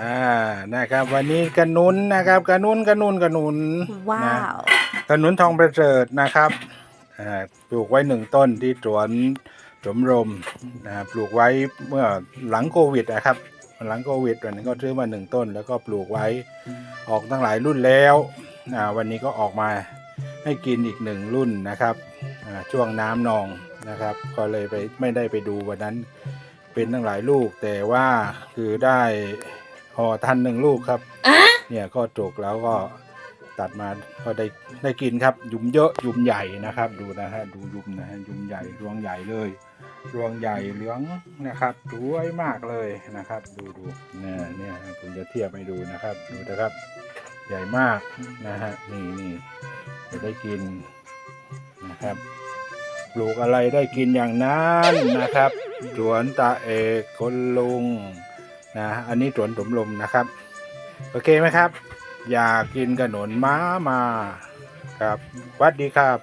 อ่านะครับ วันนี้กระนุนนะครับกระนุนกระนุนกระนุนว้านะวขนุนทองประเสริฐนะครับอ่าปลูกไว้หนึ่งต้นที่สวนสมรมนะปลูกไว้เมื่อหลังโควิดนะครับหลังโควิดวันนี้ก็ซื้อมาหนึ่งต้น แล้วก็ปลูกไว้ออกตั้งหลายรุ่นแล้วอ่าวันนี้ก็ออกมาให้กินอีกหนึ่งรุ่นนะครับอ่าช่วงน้ำนอง นะครับ ก็เลยไปไม่ได้ไปดูวันนั้นเป็นตั้งหลายลูก แต่ว่าคือได้ห่อทันหนึ่งลูกครับ เนี่ยก็จกแล้วก็ตัดมาก็ได้ได้กินครับ ยุมเยอะยุมใหญ่นะครับ ดูนะฮะดูยุมนะฮะยุมใหญ่รวงใหญ่เลย รวงใหญ่เหลืองนะครับสวยมากเลยนะครับ ดูดูเนี่ยเนี่ยผมจะเทียบให้ดูนะครับ ดูนะครับ ใหญ่มากนะฮะนี่นี่จะได้กินนะครับ ปลูกอะไรได้กินอย่างนั้นนะครับ สวนตาเอกคนลุงนะอันนี้สวนสมลมนะครับ โอเคไหมครับ อยากกินขนมม้ามาครับสวัสดีครับ